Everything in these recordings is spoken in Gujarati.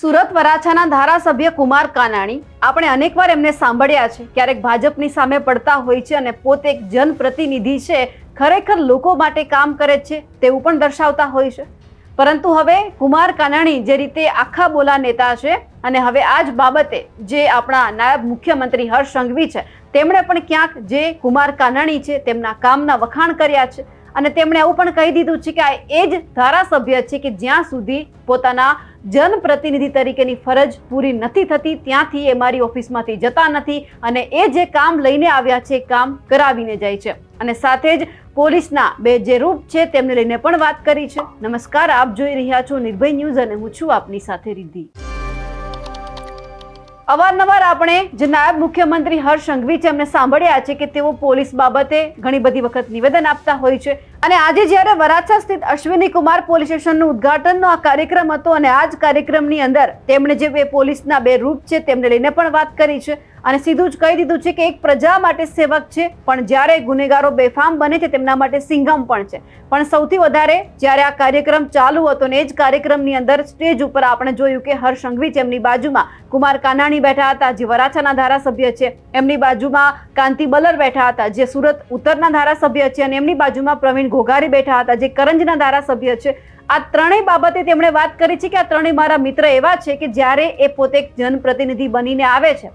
સુરત વરાછાના ધારાસભ્ય કુમાર કાનાણી આપણે અનેકવાર એમને સાંભળ્યા છે. ક્યારેક ભાજપની સામે પડતા હોય છે અને પોતે એક જનપ્રતિનિધિ છે. ખરેખર લોકો માટે કામ કરે છે, તેવું પણ દર્શાવતા હોય છે. પરંતુ હવે કુમાર કાનાણી જે રીતે આખા બોલા નેતા છે અને હવે આ જ બાબતે જે આપણા નાયબ મુખ્યમંત્રી હર્ષ સંઘવી છે, તેમણે પણ ક્યાંક જે કુમાર કાનાણી છે, તેમના કામના વખાણ કર્યા છે. અને તેમણે એવું પણ કહી દીધું છે કે આ એ જ ધારાસભ્ય છે કે જ્યાં સુધી પોતાના જનપ્રતિનિધિ તરીકેની ફરજ પૂરી નથી થતી, ત્યાંથી એ મારી ઓફિસમાંથી જતા નથી અને એ જે કામ લઈને આવ્યા છે કામ કરાવીને જાય છે. અને સાથે જ પોલીસના બે જે રૂપ છે તેમને લઈને પણ વાત કરી છે. નમસ્કાર, આપ જોઈ રહ્યા છો નિર્ભય ન્યૂઝ અને હું છું આપની સાથે રિદ્ધિ. અવારનવાર આપણે જે નાયબ મુખ્યમંત્રી હર્ષ સંઘવી છે, એમને સાંભળ્યા છે કે તેઓ પોલીસ બાબતે ઘણી બધી વખત નિવેદન આપતા હોય છે. અને આજે જ્યારે વરાછા સ્થિત અશ્વિની કુમાર પોલીસ સ્ટેશનનું ઉદઘાટનનો આ કાર્યક્રમ હતો અને આ જ કાર્યક્રમની અંદર તેમણે જે બે પોલીસના બે રૂપ છે, તેમને લઈને પણ વાત કરી છે. અને સીધું જ કહી દીધું છે કે એક પ્રજા માટે સેવક છે, પણ જ્યારે ગુનેગારો બેફામ બને છે, તેમના માટે સિંઘમ પણ છે. પણ સૌથી વધારે જ્યારે આ કાર્યક્રમ ચાલુ હતો ને એ જ કાર્યક્રમની અંદર સ્ટેજ ઉપર આપણે જોયું કે હર્ષ સંઘવી છે એમની બાજુમાં કુમાર કાનાણી બેઠા હતા, જે વરાછાના ધારાસભ્ય છે, એમની બાજુમાં કાંતિ બલર બેઠા હતા, જે સુરત ઉત્તરના ધારાસભ્ય છે અને એમની બાજુમાં પ્રવીણ ઘોઘારી બેઠા હતા, જે કરંજના ધારાસભ્ય છે. આ ત્રણેય બાબતે તેમણે વાત કરી છે કે આ ત્રણેય મારા મિત્ર એવા છે કે જ્યારે એ પોતે જનપ્રતિનિધિ બનીને આવે છે.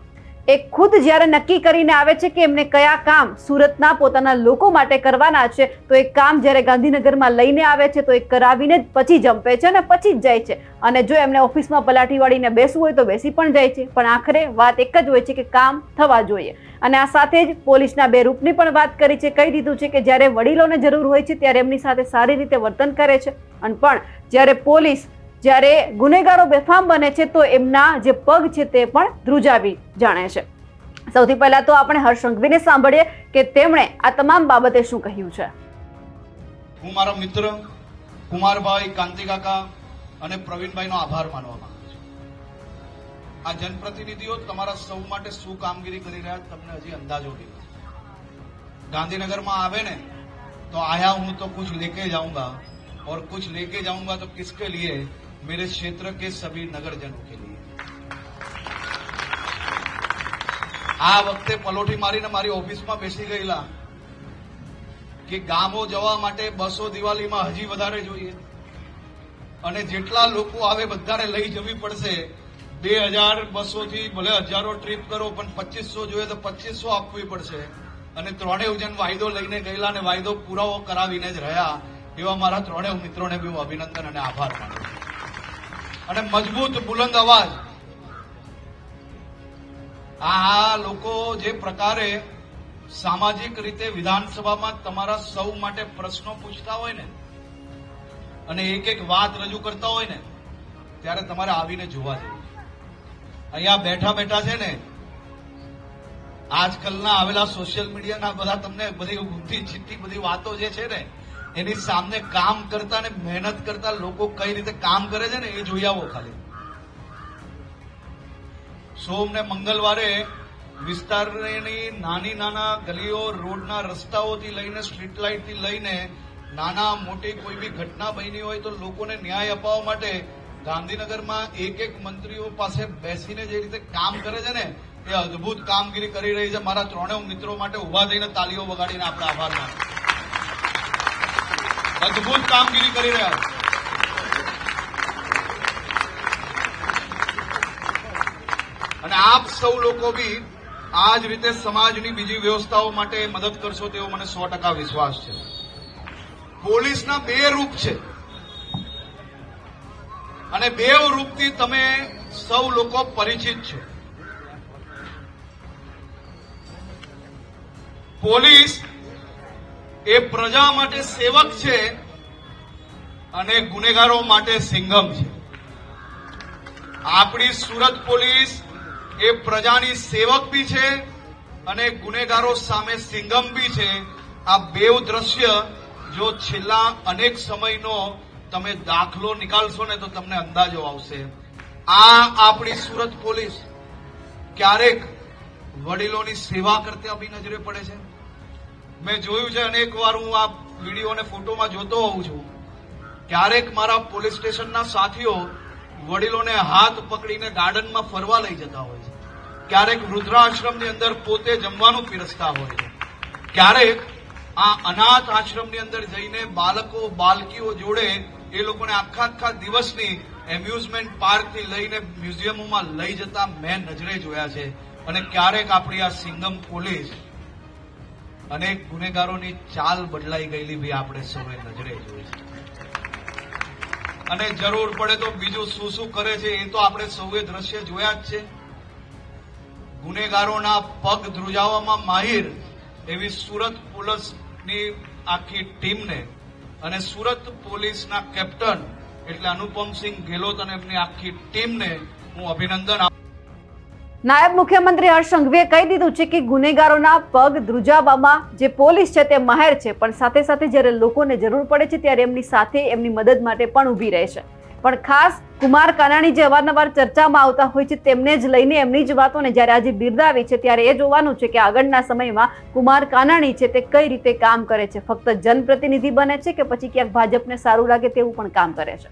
એ ખુદ જ્યારે નક્કી કરીને આવે છે કે એમને કયા કામ સુરતના પોતાના લોકો માટે કરવાના છે, તો એ કામ જ્યારે ગાંધીનગરમાં લઈને આવે છે, તો એ કરાવીને જ પછી જંપે છે અને પછી જ જાય છે. અને જો એમને ઓફિસમાં પલાઠી વાળીને બેસવું હોય તો બેસી પણ જાય છે. પણ આખરે વાત એક જ હોય છે કે કામ થવા જોઈએ. અને આ સાથે જ પોલીસના બે રૂપની પણ વાત કરી છે, કહી દીધું છે કે જ્યારે વડીલોને જરૂર હોય છે ત્યારે એમની સાથે સારી રીતે વર્તન કરે છે. અને પણ જ્યારે પોલીસ જ્યારે ગુનેગારો બેફામ બને છે, તો એમના જે પગ છે, તે પણ ધ્રુજાવી જાણે છે. સૌથી પહેલા તો આપણે હર્ષ સાંભળીએ કે તેમણે આ તમામ બાબતે શું કહ્યું છે. હું મારા મિત્ર, કુમારભાઈ કાંતિકાકા અને પ્રવીણભાઈનો આભાર માનવા માંગુ છું. આ જનપ્રતિનિધિઓ તમારા સૌ માટે શું કામગીરી કરી રહ્યા તમને હજી અંદાજો નથી. ગાંધીનગરમાં આવે ને, તો આયા હું તો કુછ લેકે જાઉંગા, ઓર કુછ લેકે જાઉંગા તો કિસકે લીએ मेरे क्षेत्र के सभी नगरजनों के लिए આ વખતે પલોઠી મારીને મારી ઓફિસમાં બેસી ગયેલા કે ગામો જવા માટે બસો દિવાળીમાં હજી વધારે જોઈએ અને જેટલા લોકો આવે બધાને લઈ જવી પડશે બે હજાર બસો થી ભલે હજારો ટ્રીપ કરો પણ પચીસો જોઈએ તો પચીસો આપવી પડશે અને ત્રણેય જણ વાયદો લઈને ગયેલા અને વાયદો પુરાવો કરાવીને જ રહ્યા એવા મારા ત્રણેય મિત્રોને બી હું અભિનંદન અને આભાર માનું છું. અને મજબૂત બુલંદ અવાજ. આ લોકો જે પ્રકારે સામાજિક રીતે વિધાનસભામાં તમારા સૌ માટે પ્રશ્નો પૂછતા હોય ને, અને એક એક વાત રજૂ કરતા હોય ને, ત્યારે તમારે આવીને જોવા જેવું અહીંયા બેઠા બેઠા છે ને, આજકાલના આવેલા સોશિયલ મીડિયાના બધા તમને બધી ઊંધી છીટી બધી વાતો જે છે ને એની સામે કામ કરતા ને મહેનત કરતા લોકો કઈ રીતે કામ કરે છે ને એ જોઈ આવો ખાલી. સોમ ને મંગળવારે વિસ્તારની નાની નાના ગલીઓ રોડના રસ્તાઓથી લઈને સ્ટ્રીટ લાઇટથી લઈને નાના મોટી કોઈ બી ઘટના બની હોય તો લોકોને ન્યાય અપાવવા માટે ગાંધીનગરમાં એક એક મંત્રીઓ પાસે બેસીને જે રીતે કામ કરે છે ને એ અદભુત કામગીરી કરી રહી છે. મારા ત્રણેય મિત્રો માટે ઊભા થઈને તાલીઓ વગાડીને આપણે આભાર માનો અદ્ભુત કામગીરી કરી રહ્યા છે. અને આપ સૌ લોકો બી આ જ રીતે સમાજની બીજી વ્યવસ્થાઓ માટે મદદ કરશો તેવો મને સો ટકા વિશ્વાસ છે. પોલીસના બે રૂપ છે. અને બે રૂપથી તમે સૌ લોકો પરિચિત છો. પોલીસ એ પ્રજા માટે સેવક છે અને ગુનેગારો માટે સિંઘમ છે. આપણી સુરત પોલીસ એ પ્રજાની સેવક બી છે અને ગુનેગારો સામે સિંગમ બી છે. આ બેવ દ્રશ્ય જો છેલ્લા અનેક સમયનો તમે દાખલો નીકાળશો ને તો તમને અંદાજો આવશે. આ આપણી સુરત પોલીસ ક્યારેક વડીલોની સેવા કરતા બી નજરે પડે છે. મેં જોયું છે અનેક વાર હું આ વીડિયો અને ફોટોમાં જોતો હોઉં છું. ક્યારેક મારા પોલીસ સ્ટેશનના સાથીઓ વડીલોને હાથ પકડીને ગાર્ડનમાં ફરવા લઈ જતા હોય છે. ક્યારેક વૃદ્ધાશ્રમની અંદર પોતે જમવાનું પીરસતા હોય છે. ક્યારેક આ અનાથ આશ્રમની અંદર જઈને બાળકો બાલકીઓ જોડે એ લોકોને આખા આખા દિવસની એમ્યુઝમેન્ટ પાર્કથી લઈને મ્યુઝિયમોમાં લઈ જતા મેં નજરે જોયા છે. અને ક્યારેક આપણી આ સિંગમ પોલીસ અનેક ગુનેગારોની ચાલ બદલાઈ ગયેલી બી આપણે સૌએ નજરે જોઈ છે અને જરૂર પડે તો બીજું શું શું કરે છે એ તો આપણે સૌએ દ્રશ્ય જોયા જ છે. ગુનેગારોના પગ ધ્રુજાવવામાં માહિર એવી સુરત પોલીસની આખી ટીમને અને સુરત પોલીસના કેપ્ટન એટલે અનુપમસિંહ ગેહલોત અને એમની આખી ટીમને હું અભિનંદન નાયબ મુખ્યમંત્રી હર્ષ સંઘવીએ કહી દીધું છે કે ગુનેગારોના પગ ધ્રુજાવવામાં જે પોલીસ છે તે માહેર છે, પણ સાથે સાથે જ્યારે લોકોને જરૂર પડે છે ત્યારે એમની સાથે એમની મદદ માટે પણ ઊભી રહે છે. પણ ખાસ કુમાર કાનાણી જે અવારનવાર ચર્ચામાં આવતા હોય છે, તેમને જ લઈને એમની જ વાતોને જ્યારે આજે બિરદાવી છે, ત્યારે એ જોવાનું છે કે આગળના સમયમાં કુમાર કાનાણી છે તે કઈ રીતે કામ કરે છે? ફક્ત જનપ્રતિનિધિ બને છે કે પછી ક્યાંક ભાજપને સારું લાગે તેવું પણ કામ કરે છે?